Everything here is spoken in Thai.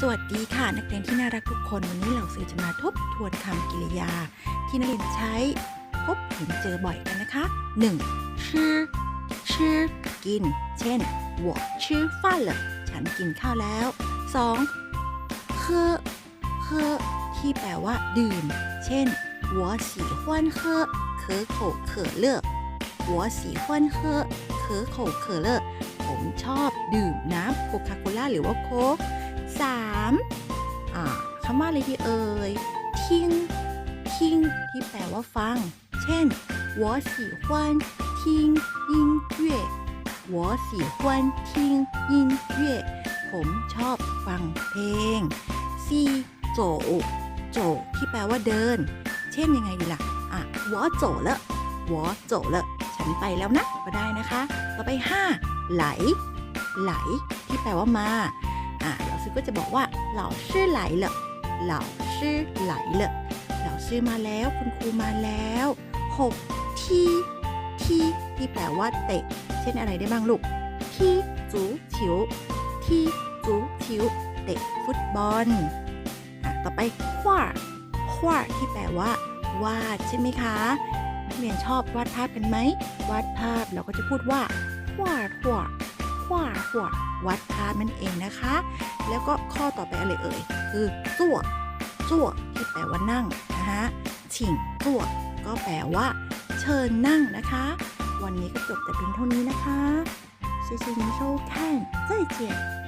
สวัสดีค่ะ นักเรียนที่น่ารักทุกคน วันนี้เราสื่อจะมาทบทวนคำกริยา ที่นักเรียนใช้พบเห็นเจอบ่อยกันนะคะ 1. ชื่อชื่อกิน เช่น我吃饭了ฉันกินข้าวแล้ว 2. 喝喝ที่แปลว่า ดื่ม เช่น我喜欢喝可口可乐我喜欢喝可口可乐ผมชอบดื่มน้ำโคคาโคล่าหรือว่าโค้ก สามอ่าคำว่าอะไรดีเอ่ยทิ้งทิ้งที่แปลว่าฟัง เช่น我喜欢听音乐我喜欢听音乐ผมชอบฟังเพลงซีโจโจที่แปลว่าเดิน เช่นยังไงดีล่ะ อ่ะ我走了我走了ฉันไปแล้วนะ ก็ได้นะคะ ต่อไป 5 ไหล ไหล ที่แปลว่ามา อ่ะ老 师ก็จะบอกว่า老师来了老师来了老师มาแล้ว คุณครูมาแล้ว6ที่ที่ที่แปลว่าเตะ เช่นอะไรได้บ้างลูก ที่จูฉิวที่จูฉิวเตะฟุตบอลอ่ะต่อไปขว้าขว้าที่แปลว่า วาดใช่ไหมคะนักเรียนชอบวาดภาพกันไหม วาดภาพเราก็จะพูดว่าขว้าขว้า ขว้าขว้าวาดภาพนั่นเองนะคะ แล้วก็ข้อต่อไปอะไรเอ่ย คือจั่วจั่วที่แปลว่านั่งนะคะฉิงจั่วก็แปลว่า เชิญนั่งนะคะ วันนี้ก็จบแต่เพียงเท่านี้นะคะ谢谢您收看再见